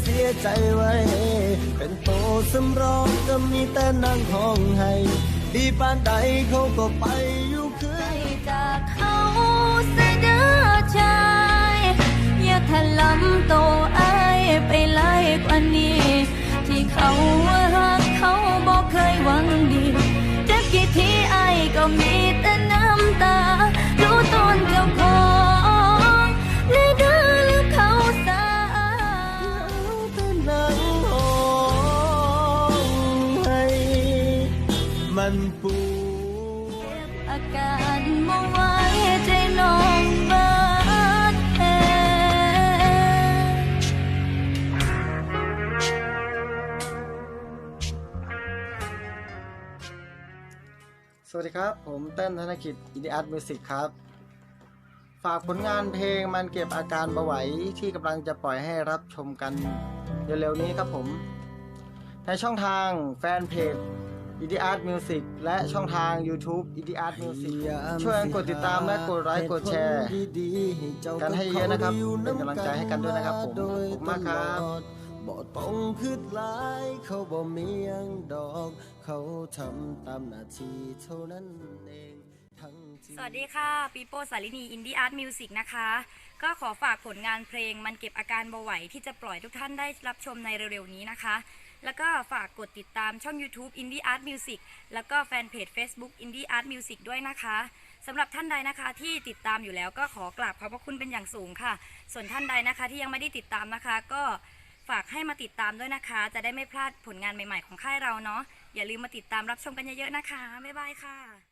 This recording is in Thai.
เสียใจไว้ เป็นโตสำรองก็มีแต่นั่งห้องให้ ดีปานใดเขาก็ไปอยู่คือไปจากเขาเสียเด้อชายอย่าถลำโตอายไปไล่กว่านี้ ที่เขาว่ารักเขาบอกเคยหวังดี จะกี่ทีอายก็มีแต่น้ำตา นปวดอาการมองไว้ใจน้องบาดแผลสวัสดีครับ ผมเต้นธนกิจอินดิอาร์ตมิวสิกครับ ฝากผลงานเพลงมันเก็บอาการเบาไหวที่กำลังจะปล่อยให้รับชมกันเร็วๆนี้ครับผม ในช่องทางแฟนเพจ i d อาร์ตมิวสิกและช่องทาง YouTube i d อาร์ตมิวสิกช่วยกันกดติดตามและกดไลค์กดแชร์กันให้เยอะนะครับ เป็นกำลังใจให้กันด้วยนะครับผมขอบคุณมากครับบ่ต้องคืดหลายเขาบ่มีหยังดอก เขาทำตามหน้าที่เท่านั้นเองทั้งที่สวัสดีค่ะปีโป้สาลินีอินดี้อาร์ตมิวสิกนะคะ ก็ขอฝากผลงานเพลงมันเก็บอาการเบาไหวที่จะปล่อยทุกท่านได้รับชมในเร็วๆนี้นะคะ แล้วก็ฝากกดติดตามช่อง YouTube Indie Art Music แล้วก็แฟนเพจ Facebook Indie Art Music ด้วยนะคะสำหรับท่านใดนะคะที่ติดตามอยู่แล้วก็ขอกราบขอบพระคุณเป็นอย่างสูงค่ะ ส่วนท่านใดนะคะที่ยังไม่ได้ติดตามนะคะ ก็ฝากให้มาติดตามด้วยนะคะ จะได้ไม่พลาดผลงานใหม่ๆของค่ายเราเนาะอย่าลืมมาติดตามรับชมกันเยอะๆนะคะบ๊ายบายค่ะ